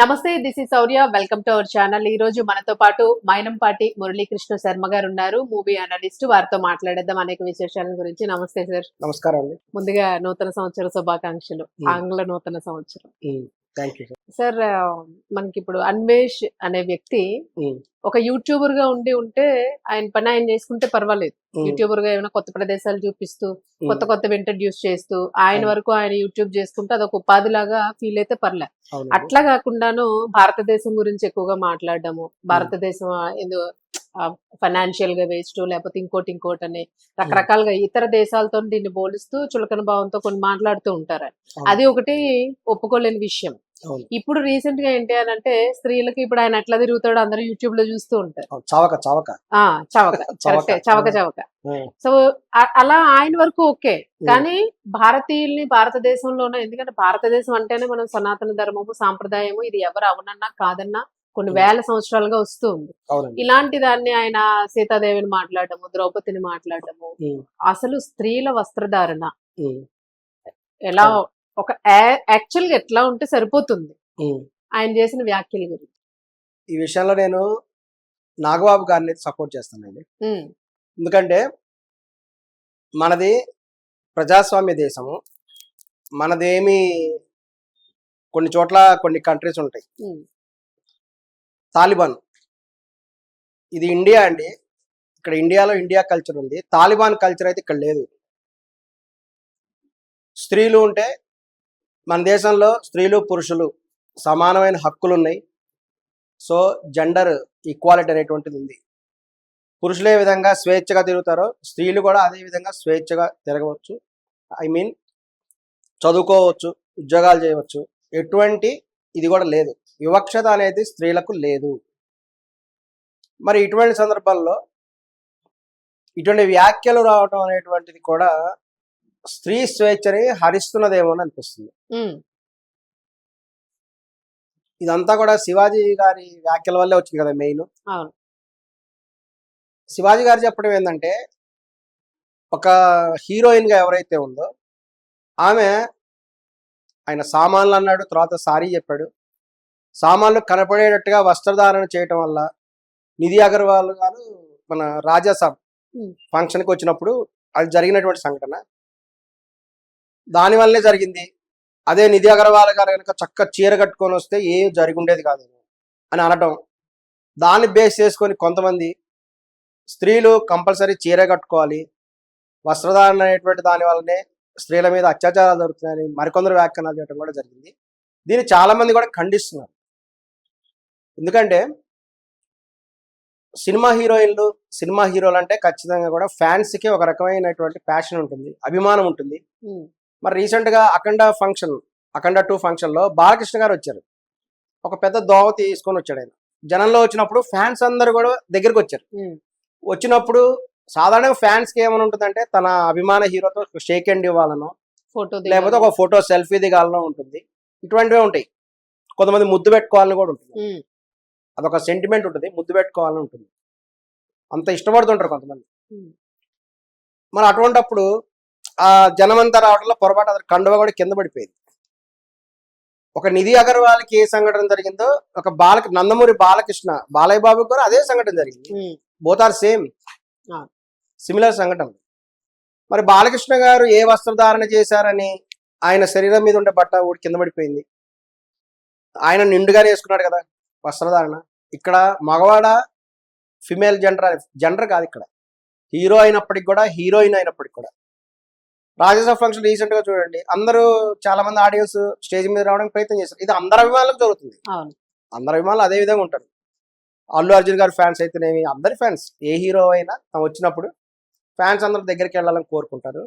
నమస్తే this is Saurya welcome to our channel ఈ రోజు మనతో పాటు మైనంపాటి మురళీకృష్ణ శర్మ గారు ఉన్నారు. మూవీ అనలిస్ట్ వారితో మాట్లాడేద్దాం అనేక విశేషాల గురించి. నమస్తే సార్ నమస్కారం అండి. ముందుగా నూతన సంవత్సర శుభాకాంక్షలు. ఆంగ్ల నూతన సంవత్సరం. సార్ మనకి ఇప్పుడు అన్వేష్ అనే వ్యక్తి Hmm. ఒక యూట్యూబర్గా ఉండి ఉంటే ఆయన పని ఆయన చేసుకుంటే పర్వాలేదు. యూట్యూబర్గా ఏమైనా కొత్త ప్రదేశాలు చూపిస్తూ కొత్త కొత్తవి ఇంట్రడ్యూస్ చేస్తూ ఆయన Hmm. వరకు ఆయన యూట్యూబ్ చేసుకుంటే అదొక ఉపాధి లాగా ఫీల్ అయితే పర్లే. అట్లా కాకుండాను భారతదేశం గురించి ఎక్కువగా మాట్లాడడము భారతదేశం ఫైనాన్షియల్గా వేస్ట్ లేకపోతే ఇంకోటి ఇంకోటి అని రకరకాలుగా ఇతర దేశాలతో దీన్ని పోలిస్తూ చులకన భావంతో కొన్ని మాట్లాడుతూ ఉంటారు అది ఒకటి ఒప్పుకోలేని విషయం. ఇప్పుడు రీసెంట్గా ఏంటి అని అంటే స్త్రీలకి ఇప్పుడు ఆయన ఎట్లా తిరుగుతాడో అందరూ యూట్యూబ్లో చూస్తూ ఉంటారు. చవక చవక. చవక. చవక. చవక సో అలా ఆయన వరకు ఓకే. కానీ భారతీయుల్ని భారతదేశంలోనే ఎందుకంటే భారతదేశం అంటేనే మనం సనాతన ధర్మము సాంప్రదాయము ఇది ఎవరు అవునన్నా కాదన్నా కొన్ని. వేల సంవత్సరాలుగా వస్తూ ఉంది. అవునండి. ఇలాంటి దాన్ని ఆయన సీతాదేవిని మాట్లాడటము ద్రౌపదిని మాట్లాడటము అసలు స్త్రీల వస్త్రధారణ ఎలా. ఒక యాక్చువల్గా ఎట్లా ఉంటే సరిపోతుంది. ఆయన చేసిన వ్యాఖ్యల గురించి. ఈ విషయంలో నేను నాగబాబు గారిని సపోర్ట్ చేస్తానండి. ఎందుకంటే మనది ప్రజాస్వామ్య దేశము. మనదేమి కొన్ని చోట్ల కొన్ని కంట్రీస్ ఉంటాయి. తాలిబాన్. ఇది ఇండియా అండి. ఇక్కడ ఇండియాలో ఇండియా కల్చర్ ఉంది. తాలిబాన్ కల్చర్ అయితే ఇక్కడ లేదు. స్త్రీలు ఉంటే మన దేశంలో స్త్రీలు పురుషులు సమానమైన హక్కులు ఉన్నాయి సో జెండర్ ఈక్వాలిటీ అనేటువంటిది ఉంది. పురుషులు ఏ విధంగా స్వేచ్ఛగా తిరుగుతారో స్త్రీలు కూడా అదే విధంగా స్వేచ్ఛగా తిరగవచ్చు. ఐ మీన్ చదువుకోవచ్చు ఉద్యోగాలు చేయవచ్చు. ఎటువంటి ఇది కూడా లేదు. వివక్షత అనేది స్త్రీలకు లేదు. మరి ఇటువంటి సందర్భాల్లో ఇటువంటి వ్యాఖ్యలు రావటం అనేటువంటిది కూడా స్త్రీ స్వేచ్ఛని హరిస్తున్నదేమో అని అనిపిస్తుంది ఇదంతా కూడా శివాజీ గారి వ్యాఖ్యల వల్లే వచ్చింది కదా మెయిన్. శివాజీ గారు చెప్పడం ఏంటంటే ఒక హీరోయిన్గా ఎవరైతే ఉందో ఆమె ఆయన సామాన్లు అన్నాడు తర్వాత సారీ చెప్పాడు. సామాన్లు కనపడేటట్టుగా వస్త్రధారణ చేయటం వల్ల నిధి అగర్వాల్ గారు మన రాజాసాబ్ Hmm. ఫంక్షన్కి వచ్చినప్పుడు అది జరిగినటువంటి సంఘటన. దానివల్లనే జరిగింది. అదే నిధి అగర్వాల్ గారు కనుక చక్క చీర కట్టుకొని వస్తే ఏం జరిగి ఉండేది కాదు అని అనటం. దాన్ని బేస్ చేసుకొని కొంతమంది స్త్రీలు కంపల్సరీ చీర కట్టుకోవాలి. వస్త్రధారణ అనేటువంటి దాని వల్లనే స్త్రీల మీద అత్యాచారాలు జరుగుతున్నాయని మరికొందరు వ్యాఖ్యానాలు చేయడం కూడా జరిగింది. దీన్ని చాలా మంది కూడా ఖండిస్తున్నారు. ఎందుకంటే సినిమా హీరోయిన్లు సినిమా హీరోలు అంటే ఖచ్చితంగా కూడా ఫ్యాన్స్కి ఒక రకమైనటువంటి ప్యాషన్ ఉంటుంది అభిమానం ఉంటుంది. మరి రీసెంట్గా అఖండ ఫంక్షన్ అఖండ టూ ఫంక్షన్లో బాలకృష్ణ గారు వచ్చారు. ఒక పెద్ద దోవ తీసుకొని వచ్చాడు ఆయన. జనంలో వచ్చినప్పుడు ఫ్యాన్స్ అందరు కూడా దగ్గరికి వచ్చారు. వచ్చినప్పుడు సాధారణంగా ఫ్యాన్స్కి ఏమైనా ఉంటుందంటే తన అభిమాన హీరోతో షేక్ హ్యాండ్ ఇవ్వాలనో ఫోటో లేకపోతే ఒక ఫోటో సెల్ఫీ దిగాలనో ఉంటుంది. ఇటువంటివే ఉంటాయి. కొంతమంది ముద్దు పెట్టుకోవాలని కూడా ఉంటుంది. అదొక సెంటిమెంట్ ఉంటుంది. ముద్దు పెట్టుకోవాలని ఉంటుంది. అంత ఇష్టపడుతుంటారు కొంతమంది. మరి అటువంటప్పుడు ఆ జనమంతా రావడంలో పొరపాటు అతని కండువ కూడా కింద పడిపోయింది. ఒక నిధి అగర్వాల్కి ఏ సంఘటన జరిగిందో ఒక బాల నందమూరి బాలకృష్ణ బాలయ్య బాబు కూడా అదే సంఘటన జరిగింది. Um, both are same. Similar సంఘటన మరి బాలకృష్ణ గారు ఏ వస్త్రధారణ చేశారని ఆయన శరీరం మీద ఉండే బట్ట ఊడి కింద పడిపోయింది. ఆయన నిండుగానే వేసుకున్నాడు కదా వస్త్రధారణ. ఇక్కడ మగవాడ ఫిమేల్ జెండర్ జెండర్ కాదు ఇక్కడ. హీరో అయినప్పటికి కూడా హీరోయిన్ అయినప్పటికి కూడా. రాజసాబ్ ఫంక్షన్ రీసెంట్గా చూడండి. అందరూ చాలా మంది ఆడియన్స్ స్టేజ్ మీద రావడానికి ప్రయత్నం చేశారు ఇది అందరి అభిమానులకు జరుగుతుంది. అందరి అభిమానులు అదే విధంగా ఉంటారు. అల్లు అర్జున్ గారి ఫ్యాన్స్ అయితేనేమి అందరి ఫ్యాన్స్ ఏ హీరో అయినా తను వచ్చినప్పుడు ఫ్యాన్స్ అందరి దగ్గరికి వెళ్ళాలని కోరుకుంటారు.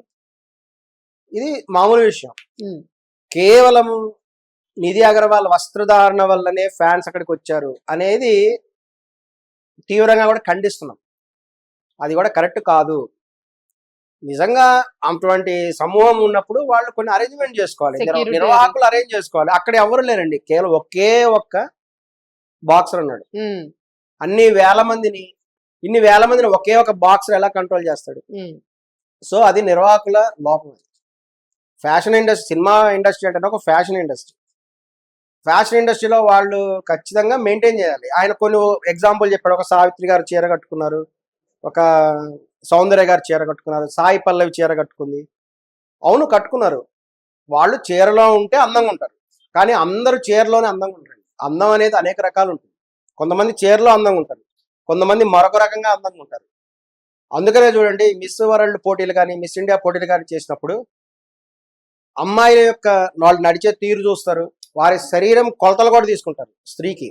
ఇది మామూలు విషయం. కేవలం నిధి అగర్వాల్ వస్త్రధారణ వల్లనే ఫ్యాన్స్ అక్కడికి వచ్చారు అనేది తీవ్రంగా కూడా ఖండిస్తున్నాం. అది కూడా కరెక్ట్ కాదు. నిజంగా అటువంటి సమూహం ఉన్నప్పుడు వాళ్ళు కొన్ని అరేంజ్మెంట్ చేసుకోవాలి. నిర్వాహకులు అరేంజ్ చేసుకోవాలి. అక్కడ ఎవరు లేరండి. కేవలం ఒకే ఒక్క బాక్సర్ ఉన్నాడు. అన్ని వేల మందిని ఇన్ని వేల మందిని ఒకే ఒక బాక్సర్ ఎలా కంట్రోల్ చేస్తాడు? సో అది నిర్వాహకుల లోపం. ఫ్యాషన్ ఇండస్ట్రీ సినిమా ఇండస్ట్రీ అంటే ఒక ఫ్యాషన్ ఇండస్ట్రీ ఫ్యాషన్ ఇండస్ట్రీలో వాళ్ళు ఖచ్చితంగా మెయింటైన్ చేయాలి. ఆయన కొన్ని ఎగ్జాంపుల్ చెప్పాడు. ఒక సావిత్రి గారు చీర కట్టుకున్నారు. ఒక సౌందర్య గారు చీర కట్టుకున్నారు సాయి పల్లవి చీర కట్టుకుంది. అవును కట్టుకున్నారు. వాళ్ళు చీరలో ఉంటే అందంగా ఉంటారు. కానీ అందరూ చీరలోనే అందంగా ఉంటారు. అందం అనేది అనేక రకాలు ఉంటుంది కొంతమంది చీరలో అందంగా ఉంటారు. కొంతమంది మరొక రకంగా అందంగా ఉంటారు. అందుకనే చూడండి మిస్ వరల్డ్ పోటీలు కానీ మిస్ ఇండియా పోటీలు కానీ చేసినప్పుడు అమ్మాయిల యొక్క వాళ్ళు నడిచే తీరు చూస్తారు. వారి శరీరం కొలతలు కూడా తీసుకుంటారు స్త్రీకి.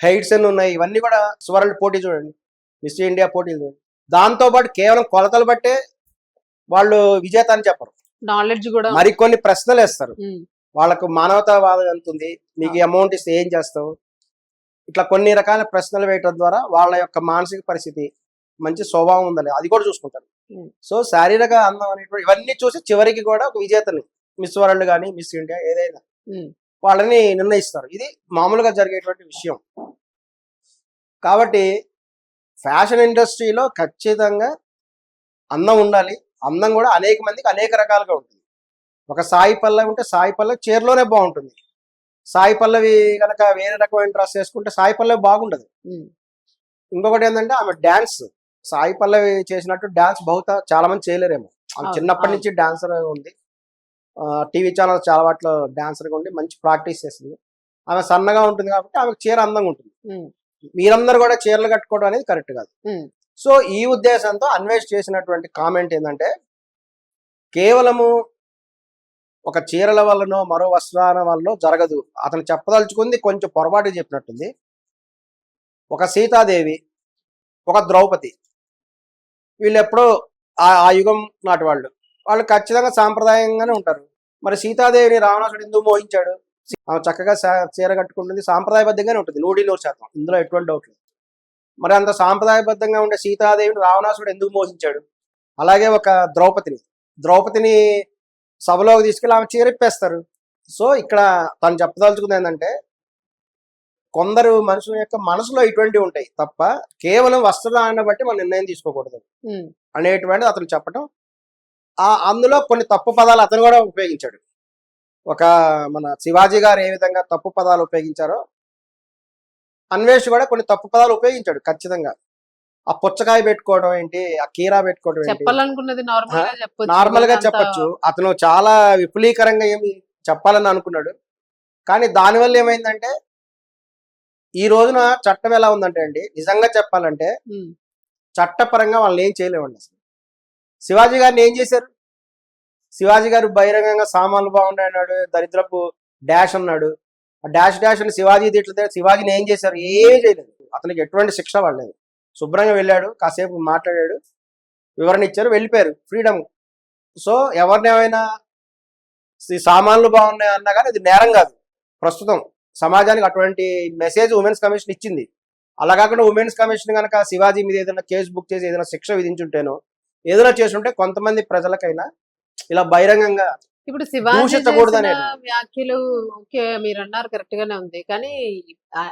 హైట్స్ ఎన్ని ఉన్నాయి? ఇవన్నీ కూడా వరల్డ్ పోటీ చూడండి. మిస్ ఇండియా పోటీలు చూడండి. దాంతో పాటు కేవలం కొలతలు బట్టే వాళ్ళు విజేత అని చెప్పరు. నాలెడ్జ్ కూడా మరికొన్ని ప్రశ్నలు వేస్తారు. వాళ్ళకు మానవతావాదం ఎంత ఉంది? నీకు అమౌంట్ ఇస్తే ఏం చేస్తావు? ఇట్లా కొన్ని రకాల ప్రశ్నలు వేయటం ద్వారా వాళ్ళ యొక్క మానసిక పరిస్థితి మంచి స్వభావం ఉందని అది కూడా చూసుకుంటారు. సో శారీరక అందం అనేటువంటి ఇవన్నీ చూసి చివరికి కూడా ఒక విజేతని మిస్ వరల్డ్ కానీ మిస్ ఇండియా ఏదైనా వాళ్ళని నిర్ణయిస్తారు. ఇది మామూలుగా జరిగేటువంటి విషయం. కాబట్టి ఫ్యాషన్ ఇండస్ట్రీలో ఖచ్చితంగా అందం ఉండాలి. అందం కూడా అనేక మందికి అనేక రకాలుగా ఉంటుంది. ఒక సాయి పల్లవి ఉంటే సాయి పల్లవి చీరలోనే బాగుంటుంది. సాయి పల్లవి కనుక వేరే రకమైన డ్రెస్ వేసుకుంటే సాయి పల్లవి బాగుండదు. ఇంకొకటి ఏంటంటే ఆమె డాన్స్. సాయి పల్లవి చేసినట్టు డాన్స్ బహుత చాలా మంది చేయలేరేమో. ఆమె చిన్నప్పటి. నుంచి డాన్సర్ ఉంది. టీవీ ఛానల్ చాలా వాటిలో డాన్సర్గా ఉండి మంచి ప్రాక్టీస్ చేస్తుంది ఆమె సన్నగా ఉంటుంది కాబట్టి ఆమెకు చీర అందంగా ఉంటుంది. మీరందరూ కూడా చీరలు కట్టుకోవడం అనేది కరెక్ట్ కాదు. సో ఈ ఉద్దేశంతో అన్వేష్ చేసినటువంటి కామెంట్ ఏంటంటే కేవలము ఒక చీరల వల్లనో మరో వస్త్రాల వల్లనో జరగదు. అతను చెప్పదలుచుకుంది కొంచెం పొరపాటు చెప్పినట్టుంది. ఒక సీతాదేవి ఒక ద్రౌపది వీళ్ళు ఎప్పుడో ఆ ఆ యుగం నాటి వాళ్ళు. వాళ్ళు ఖచ్చితంగా సాంప్రదాయంగానే ఉంటారు. మరి సీతాదేవిని రావణాసుడు ఎందుకు మోహించాడు? ఆమె చక్కగా చీర కట్టుకుంటుంది. సాంప్రదాయబద్ధంగానే ఉంటుంది. నూరు శాతం. ఇందులో ఎటువంటి డౌట్ లేదు. మరి అంత సాంప్రదాయబద్ధంగా ఉండే సీతాదేవిని రావణాసుడు ఎందుకు మోహించాడు? అలాగే ఒక ద్రౌపదిని. ద్రౌపదిని సభలోకి తీసుకెళ్ళి ఆమె చీరెప్పేస్తారు సో ఇక్కడ తను చెప్పదలుచుకుంది ఏంటంటే కొందరు మనుషుల యొక్క మనసులో ఇటువంటివి ఉంటాయి తప్ప కేవలం వస్త్రధారణ బట్టి మనం నిర్ణయం తీసుకోకూడదు. అనేటువంటిది అతను చెప్పడం ఆ అందులో కొన్ని తప్పు పదాలు అతను కూడా ఉపయోగించాడు. ఒక మన శివాజీ గారు ఏ విధంగా తప్పు పదాలు ఉపయోగించారో అన్వేష్ కూడా కొన్ని తప్పు పదాలు ఉపయోగించాడు ఖచ్చితంగా. ఆ పుచ్చకాయ పెట్టుకోవడం ఏంటి ఆ కీరా పెట్టుకోవడం ఏంటి? చెప్పాలనుకున్నది నార్మల్గా చెప్పొచ్చు అతను చాలా విపులీకరంగా ఏమి చెప్పాలని అనుకున్నాడు. కానీ దానివల్ల ఏమైందంటే ఈ రోజున చట్టం ఎలా ఉందంటే అండి నిజంగా చెప్పాలంటే చట్టపరంగా వాళ్ళని ఏం చేయలేమండి అసలు. శివాజీ గారిని ఏం చేశారు? శివాజీ గారు బహిరంగంగా సామాన్లు బాగున్నాయి అన్నాడు దరిద్రపు డాష్ అన్నాడు. ఆ డాష్ డాష్ అని శివాజీ తిట్లతే శివాజీని ఏం చేశారు? ఏమీ చేయలేదు. అతనికి ఎటువంటి శిక్ష పడలేదు. శుభ్రంగా వెళ్ళాడు కాసేపు మాట్లాడాడు వివరణ ఇచ్చారు వెళ్ళిపోయారు. ఫ్రీడమ్ సో ఎవరినేమైనా సామాన్లు బాగున్నాయి అన్నా కానీ అది నేరం కాదు. ప్రస్తుతం సమాజానికి అటువంటి మెసేజ్ ఉమెన్స్ కమిషన్ ఇచ్చింది. అలా కాకుండా ఉమెన్స్ కమిషన్ కనుక శివాజీ మీద ఏదైనా కేసు బుక్ చేసి ఏదైనా శిక్ష విధించుంటేనో ఏదైనా చేసుంటే కొంతమంది ప్రజలకైనా ఇలా బహిరంగంగా ఇప్పుడు శివాజీ. వ్యాఖ్యలు ఓకే మీరు అన్నారు కరెక్ట్ గానే ఉంది. కానీ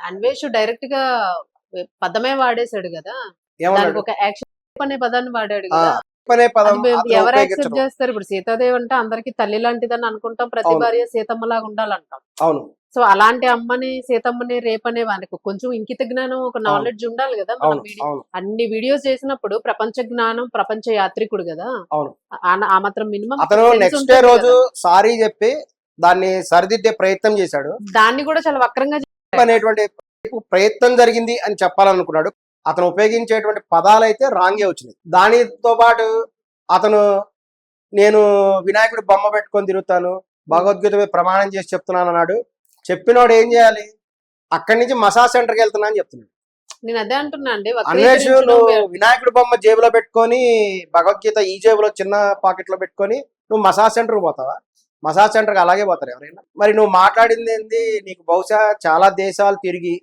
అన్వేష్ డైరెక్ట్గా పదమే వాడేశాడు కదా. దానికి ఒక యాక్షన్ అనే పదాన్ని వాడాడు కదా. ఎవరు యాక్సెప్ట్. చేస్తారు? ఇప్పుడు సీతాదేవి అంటే అందరికి తల్లి లాంటిదని అనుకుంటాం ప్రతి. భార్య సీతమ్మలాగా ఉండాలంటాం. అవును. సో అలాంటి అమ్మని సీతమ్మని రేపనే వాళ్ళకి కొంచెం ఇంకిత జ్ఞానం ఒక నాలెడ్జ్ ఉండాలి కదా మనం అన్ని వీడియోస్ చేసినప్పుడు ప్రపంచ జ్ఞానం ప్రపంచ యాత్రికుడు కదా. అవును. ఆ- మాత్రం మినిమం అతను నెక్స్ట్ డే రోజు సారీ చెప్పి దాన్ని సరిదిద్దే ప్రయత్నం చేశాడు. దాన్ని కూడా చాలా వక్రంగా అనేటువంటి ప్రయత్నం జరిగింది అని చెప్పాలనుకున్నాడు. అతను ఉపయోగించేటువంటి పదాలు అయితే రాంగే వచ్చినాయి. దానితో పాటు అతను నేను వినాయకుడి బొమ్మ పెట్టుకొని తిరుగుతాను భగవద్గీత ప్రమాణం చేసి చెప్తున్నాను అన్నాడు చెప్పినోడు ఏం చేయాలి? అక్కడి నుంచి మసాజ్ సెంటర్కి వెళ్తున్నా అని చెప్తున్నాడు. నేను అదే అంటున్నా అండి. అన్వేష్ నువ్వు. వినాయకుడి బొమ్మ జేబులో పెట్టుకొని భగవద్గీత ఈ జేబులో చిన్న పాకెట్లో పెట్టుకొని నువ్వు మసాజ్ సెంటర్ పోతావా? మసాజ్ సెంటర్ అలాగే పోతారు ఎవరైనా. మరి నువ్వు మాట్లాడింది ఏంది? నీకు బహుశా చాలా దేశాలు తిరిగి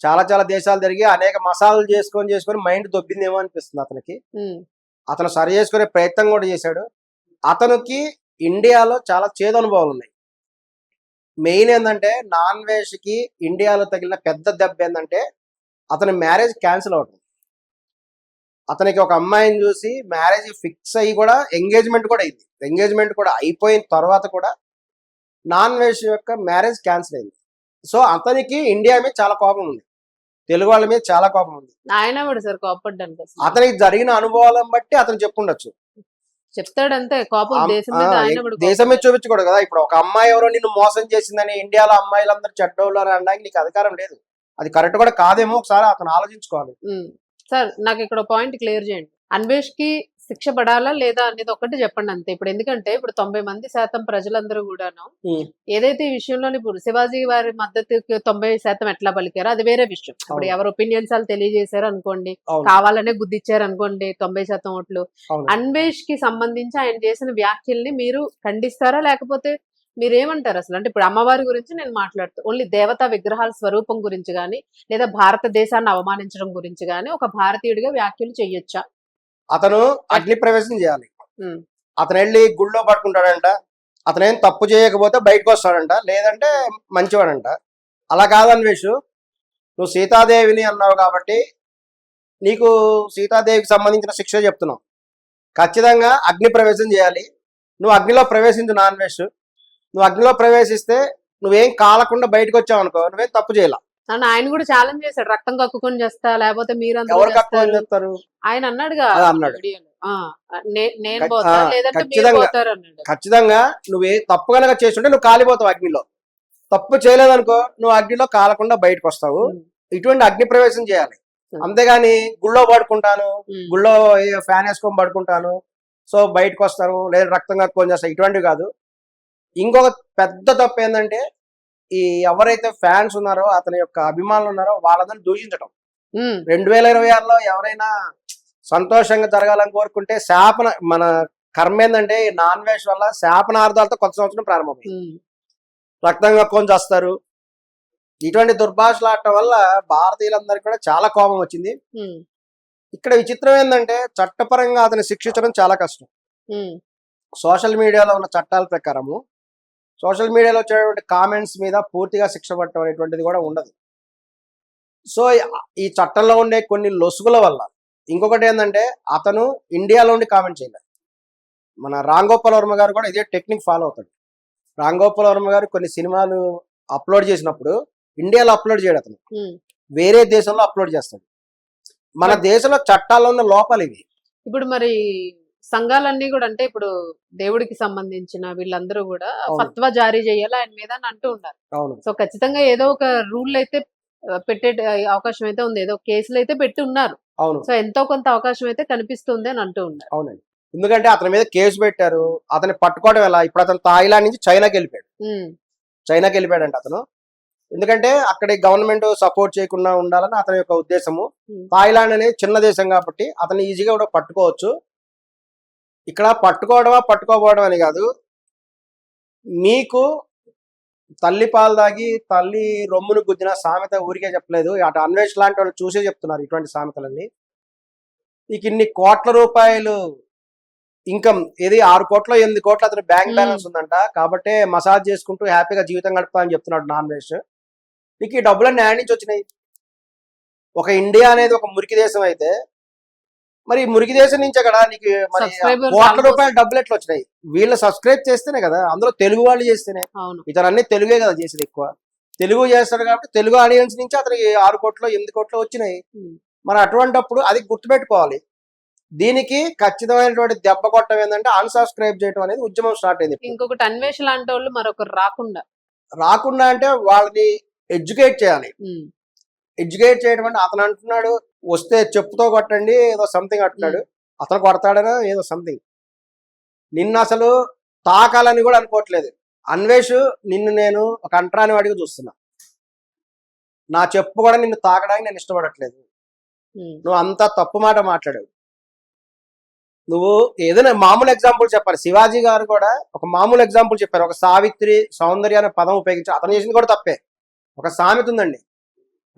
చాలా చాలా దేశాలు తిరిగి అనేక మసాలాలు చేసుకొని చేసుకొని మైండ్ దొబ్బిందేమో అనిపిస్తుంది అతనికి. అతను సరి చేసుకునే ప్రయత్నం కూడా చేశాడు. అతనికి ఇండియాలో చాలా చేదు అనుభవాలు ఉన్నాయి. మెయిన్ ఏంటంటే నాన్కి ఇండియాలో తగిలిన పెద్ద దెబ్బ ఏంటంటే అతని మ్యారేజ్ క్యాన్సిల్ అవడం అతనికి ఒక అమ్మాయిని చూసి మ్యారేజ్ ఫిక్స్ అయ్యి కూడా ఎంగేజ్మెంట్ కూడా అయింది. ఎంగేజ్మెంట్ కూడా అయిపోయిన తర్వాత కూడా నాన్ వెజ్ యొక్క మ్యారేజ్ క్యాన్సిల్ అయింది. సో అతనికి ఇండియా మీద చాలా కోపం ఉంది. తెలుగు వాళ్ళ మీద చాలా కోపం ఉంది. ఆయన కూడా సార్ కోపడ్డానికి అసలు అతనికి జరిగిన అనుభవాలను బట్టి అతను చెప్పుండొచ్చు. చెప్తాడంతే కోపం దేశం మీద ఆ, ఆయన కూడా దేశం మీద కోపడ్డాడు. చూపించకూడదు కదా ఇప్పుడు ఒక అమ్మాయి ఎవరో నిన్ను మోసం చేసిందని ఇండియాలో అమ్మాయిలందరూ చెడ్డోళ్ళు అని అనడానికి నీకు అధికారం లేదు అది కరెక్ట్ కూడా కాదేమో ఒకసారి అతను ఆలోచించుకోవాలి. సార్ నాకు ఇక్కడ పాయింట్ క్లియర్ చేయండి అన్వేష్కి శిక్ష పడాలా లేదా అనేది ఒకటి చెప్పండి అంతే. ఇప్పుడు ఎందుకంటే ఇప్పుడు తొంభై మంది శాతం ప్రజలందరూ కూడాను. ఏదైతే ఈ విషయంలో ఇప్పుడు శివాజీ వారి మద్దతుకి తొంభై శాతం ఎట్లా పలికారో అది వేరే విషయం. ఇప్పుడు. ఎవరు ఒపీనియన్స్ వాళ్ళు తెలియజేశారు అనుకోండి కావాలనే గుద్దిచ్చారు అనుకోండి తొంభై శాతం ఓట్లు. అన్వేష్కి సంబంధించి ఆయన చేసిన వ్యాఖ్యల్ని మీరు ఖండిస్తారా లేకపోతే మీరు ఏమంటారు అసలు? అంటే ఇప్పుడు అమ్మవారి గురించి నేను మాట్లాడుతూ ఓన్లీ దేవతా విగ్రహాల స్వరూపం గురించి కానీ లేదా భారతదేశాన్ని అవమానించడం గురించి కానీ ఒక భారతీయుడిగా వ్యాఖ్యలు చెయ్యొచ్చా అతను అగ్ని ప్రవేశం చేయాలి. అతను వెళ్ళి గుళ్ళో పట్టుకుంటాడంట అతను ఏం తప్పు చేయకపోతే బయటకు వస్తాడంట లేదంటే మంచివాడంట. అలా కాదు అన్వేష్ నువ్వు సీతాదేవిని అన్నావు కాబట్టి నీకు సీతాదేవికి సంబంధించిన శిక్ష చెప్తున్నావు ఖచ్చితంగా అగ్ని ప్రవేశం చేయాలి. నువ్వు అగ్నిలో ప్రవేశించు నాన్ వెజ్ నువ్వు అగ్నిలో ప్రవేశిస్తే నువ్వేం కాలకుండా బయటకు వచ్చావు అనుకో నువ్వేం తప్పు చేయాల. అని ఆయన కూడా ఛాలెంజ్ చేశాడు. రక్తం కక్కుకొని చేస్తా లేకపోతే. చెప్తారు ఆయన అన్నాడుగా అన్నాడు. నేను పోతా లేదంటే మీరు. పోతారు అన్నాడు. ఖచ్చితంగా నువ్వే తప్పు కనుక చేస్తుంటే నువ్వు కాలిపోతావు అగ్నిలో. తప్పు చేయలేదనుకో నువ్వు అగ్నిలో కాలకుండా బయటకు వస్తావు ఇటువంటి అగ్ని ప్రవేశం చేయాలి. అంతేగాని గుళ్ళో పడుకుంటాను గుళ్ళో ఫ్యాన్ వేసుకొని పడుకుంటాను సో బయటకు వస్తాను లేదా రక్తం కక్కుని చేస్తాను ఇటువంటివి కాదు. ఇంకొక పెద్ద తప్పు ఏంటంటే ఈ ఎవరైతే ఫ్యాన్స్ ఉన్నారో అతని యొక్క అభిమానులు ఉన్నారో వాళ్ళందరినీ దూషించడం రెండు వేల ఇరవై ఆరులో ఎవరైనా సంతోషంగా జరగాలని కోరుకుంటే శాపన మన కర్మ ఏంటంటే నాన్ వెజ్ వల్ల శాపనార్థాలతో కొత్త సంవత్సరం ప్రారంభమైంది. రక్తం కక్కొని చేస్తారు. ఇటువంటి దుర్భాషలు ఆడటం వల్ల భారతీయులందరికీ కూడా చాలా కోపం వచ్చింది. ఇక్కడ విచిత్రం ఏంటంటే చట్టపరంగా అతన్ని శిక్షించడం చాలా కష్టం. సోషల్ మీడియాలో ఉన్న చట్టాల ప్రకారము సోషల్ మీడియాలో వచ్చేటువంటి కామెంట్స్ మీద పూర్తిగా శిక్ష పట్టడం అనేటువంటిది కూడా ఉండదు. సో ఈ- చట్టంలో ఉండే కొన్ని లొసుగుల వల్ల ఇంకొకటి ఏంటంటే అతను ఇండియాలో ఉండి కామెంట్ చేయలేదు మన రామ్ గోపాల్ వర్మ గారు కూడా ఇదే టెక్నిక్ ఫాలో అవుతాడు. రామ్ గోపాల్ వర్మ గారు కొన్ని సినిమాలు అప్లోడ్ చేసినప్పుడు ఇండియాలో అప్లోడ్ చేయడు అతను. వేరే దేశంలో అప్లోడ్ చేస్తాడు. మన దేశంలో చట్టాల్లో ఉన్న లోపాలు ఇవి. ఇప్పుడు మరి సంఘాలన్నీ కూడా అంటే ఇప్పుడు దేవుడికి సంబంధించిన వీళ్ళందరూ కూడా. ఫత్వా జారీ చేయాలి ఆయన మీద అని అంటూ ఉన్నారు సో ఖచ్చితంగా ఏదో ఒక రూల్ అయితే పెట్టే అవకాశం అయితే ఉంది. ఏదో కేసులు అయితే పెట్టి ఉన్నారు. అవును. సో ఎంతో కొంత అవకాశం అయితే కనిపిస్తుంది అని అంటూ ఉన్నారు అవునండి. ఎందుకంటే అతని మీద కేసు పెట్టారు. అతన్ని పట్టుకోవడం ఎలా? ఇప్పుడు అతను థాయిలాండ్ నుంచి చైనాకి వెళ్ళిపోయాడు. చైనాకి వెళ్ళిపోయాడంట అతను. ఎందుకంటే అక్కడి గవర్నమెంట్ సపోర్ట్ చేయకుండా ఉండాలని అతని యొక్క ఉద్దేశము. థాయిలాండ్ అనేది చిన్న దేశం కాబట్టి అతను ఈజీగా కూడా పట్టుకోవచ్చు. ఇక్కడ పట్టుకోవడమా పట్టుకోపోవడం అని కాదు. మీకు తల్లి పాలు దాగి తల్లి రొమ్మును గుద్దిన సామెత ఊరికే చెప్పలేదు. అటు అన్వేష్ లాంటి వాళ్ళు చూసే చెప్తున్నారు ఇటువంటి సామెతలన్నీ. నీకు ఇన్ని కోట్ల రూపాయలు ఇన్కమ్ ఇది ఆరు కోట్ల ఎనిమిది కోట్ల అతని బ్యాంక్. బ్యాలెన్స్ ఉందంట. కాబట్టి మసాజ్ చేసుకుంటూ హ్యాపీగా జీవితం గడుపుతా అని చెప్తున్నాడు నాన్ వెజ్ నీకు ఈ డబ్బులన్నీ యాడ్ నుంచి వచ్చినాయి. ఒక ఇండియా అనేది ఒక మురికి దేశం అయితే మరి మురికి దేశం నుంచే కదా నీకు మరి కోట్ల రూపాయల డబ్బులు ఎట్లా వచ్చినాయి? వీళ్ళు సబ్స్క్రైబ్ చేస్తేనే కదా అందులో తెలుగు వాళ్ళు చేస్తేనే. ఇతను అన్ని తెలుగే కదా చేసేది ఎక్కువ. తెలుగు చేస్తాడు కాబట్టి తెలుగు ఆడియన్స్ నుంచి అతనికి ఆరు కోట్లు ఎనిమిది కోట్లు వచ్చినాయి. మరి అటువంటప్పుడు అది గుర్తుపెట్టుకోవాలి. దీనికి ఖచ్చితమైనటువంటి దెబ్బ కొట్టడం ఏంటంటే అన్సబ్స్క్రైబ్ చేయడం అనేది ఉద్యమం స్టార్ట్ అయింది ఇంకొకటి అన్వేష లాంటి వాళ్ళు మరొకరు రాకుండా. రాకుండా అంటే వాళ్ళని ఎడ్యుకేట్ చేయాలి. ఎడ్యుకేట్ చేయడం అంటే అతను అంటున్నాడు వస్తే చెప్పుతో కొట్టండి ఏదో సంథింగ్ అంటున్నాడు. అతను కొడతాడనో ఏదో సంథింగ్ నిన్ను అసలు తాకాలని కూడా అనుకోవట్లేదు. అన్వేష్ నిన్ను నేను ఒక అంటరాని వాడిగా చూస్తున్నా. నా చెప్పు కూడా నిన్ను తాకడానికి నేను ఇష్టపడట్లేదు. నువ్వు అంత తప్పు మాట మాట్లాడావు. నువ్వు ఏదైనా మామూలు ఎగ్జాంపుల్ చెప్పాలి. శివాజీ గారు కూడా ఒక మామూలు ఎగ్జాంపుల్ చెప్పారు. ఒక సావిత్రి సౌందర్య అనే పదం ఉపయోగించి అతను చేసింది కూడా తప్పే. ఒక సామెత ఉందండి.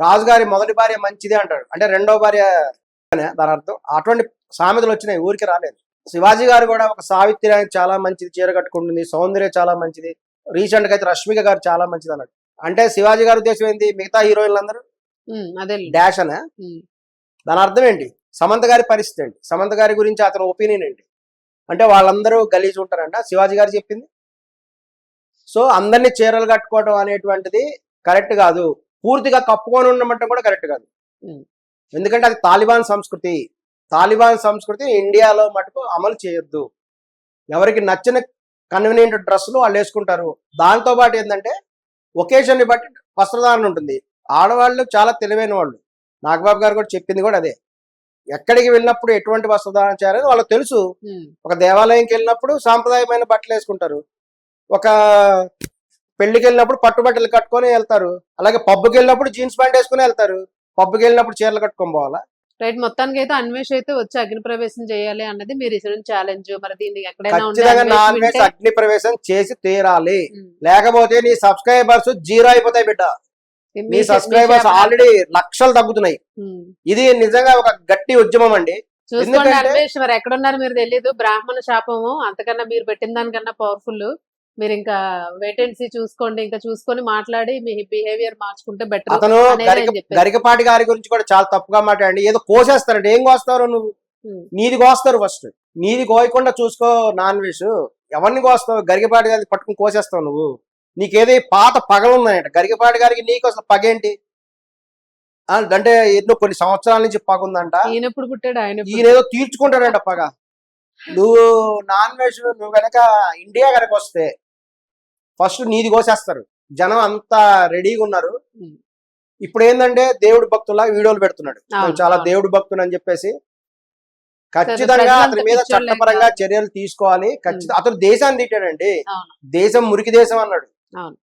రాజుగారి మొదటి భార్య మంచిది అంటాడు. అంటే రెండో భార్య దాని అర్థం. అటువంటి సామెతలు వచ్చినాయి ఊరికి రాలేదు. శివాజీ గారు కూడా ఒక సావిత్రి చాలా మంచిది చీర కట్టుకుంటుంది సౌందర్య చాలా మంచిది రీసెంట్గా అయితే రష్మిక గారు చాలా మంచిది అన్నాడు. అంటే శివాజీ గారి ఉద్దేశం ఏంటి? మిగతా హీరోయిన్లు అందరూ అదే డాష్ అనే? దాని అర్థం ఏంటి? సమంత గారి పరిస్థితి ఏంటి? సమంత గారి గురించి అతని ఒపీనియన్ ఏంటి? అంటే వాళ్ళందరూ గలీజ్ ఉంటారంట. శివాజీ గారు చెప్పింది. సో అందరినీ చీరలు కట్టుకోవడం అనేటువంటిది కరెక్ట్ కాదు. పూర్తిగా కప్పుకొని ఉండమంటే కూడా కరెక్ట్ కాదు. ఎందుకంటే అది తాలిబాన్ సంస్కృతి. తాలిబాన్ సంస్కృతి ఇండియాలో మటుకు అమలు చేయొద్దు. ఎవరికి నచ్చిన కన్వీనియంట్ డ్రెస్సులు వాళ్ళు వేసుకుంటారు. దాంతో పాటు ఏంటంటే ఒకేషన్ని బట్టి వస్త్రధారణ ఉంటుంది. ఆడవాళ్ళు చాలా తెలివైన వాళ్ళు. నాగబాబు గారు కూడా చెప్పింది కూడా అదే. ఎక్కడికి వెళ్ళినప్పుడు ఎటువంటి వస్త్రధారణ చేయాలని వాళ్ళకి తెలుసు. ఒక దేవాలయంకి వెళ్ళినప్పుడు సాంప్రదాయమైన బట్టలు వేసుకుంటారు. ఒక పెళ్ళికి వెళ్ళినప్పుడు పట్టుబట్టలు కట్టుకొని వెళ్తారు. అలాగే పబ్కి వెళ్ళినప్పుడు జీన్స్ ప్యాంట్ వేసుకుని వెళ్తారు. పబ్కి వెళ్ళినప్పుడు చీరలు కట్టుకొని పోవాలా? రైట్ మొత్తానికి అయితే అన్వేష్ అయితే వచ్చి అగ్ని ప్రవేశం చేయాలి అన్నది మీరు ఇసిన ఛాలెంజ్. మరి దీన్ని ఎక్కడైనా అగ్ని ప్రవేశం చేసి తీరాలి. లేకపోతే నీ సబ్స్క్రైబర్స్ జీరో అయిపోతాయి బిడ్డ. మీ సబ్స్క్రైబర్స్ ఆల్రెడీ లక్షలు తగ్గుతున్నాయి. ఇది నిజంగా ఒక గట్టి ఉద్యమం అండి. చూసుకోండి అన్వేష్ మరి ఎక్కడున్నారు మీరు తెలియదు బ్రాహ్మణ శాపము అంతకన్నా మీరు పెట్టిన దానికన్నా పవర్ఫుల్ మీరు ఇంకా వేటెన్సీ చూసుకోండి ఇంకా చూసుకొని మాట్లాడి మీ బిహేవియర్ మార్చుకుంటే బెటర్ అతను. గరికపాటి గారి గురించి కూడా చాలా తప్పుగా మాట్లాడండి. ఏదో కోసేస్తారండి. ఏం కోస్తారు నువ్వు? నీది కోస్తారు ఫస్ట్. నీది కోయకుండా చూసుకో నాన్ వెజ్ ఎవరిని కోస్తావు? గరికపాటి గారిని పట్టుకుని కోసేస్తావు నువ్వు. నీకేదో పాత పగలు ఉన్నాయంట గరికపాటి గారికి నీకు అసలు పగేంటి? అంటే ఎన్నో కొన్ని సంవత్సరాల నుంచి పగ ఉందంట ఈయన ఎప్పుడు పుట్టాడు? ఆయన ఎప్పుడు ఈయన ఏదో తీర్చుకుంటాడంట పగ. నువ్వు నాన్ వెజ్ నువ్వు కనుక ఇండియా కనుక వస్తే ఫస్ట్ నీది కోసేస్తారు జనం అంతా రెడీగా ఉన్నారు. ఇప్పుడు ఏంటంటే దేవుడి భక్తులా వీడియోలు పెడుతున్నాడు చాలా. దేవుడి భక్తుడు అని చెప్పేసి ఖచ్చితంగా అతని మీద చట్టపరంగా. చర్యలు తీసుకోవాలి ఖచ్చితంగా అతను దేశాన్ని తిట్టాడండి. దేశం మురికి దేశం అన్నాడు.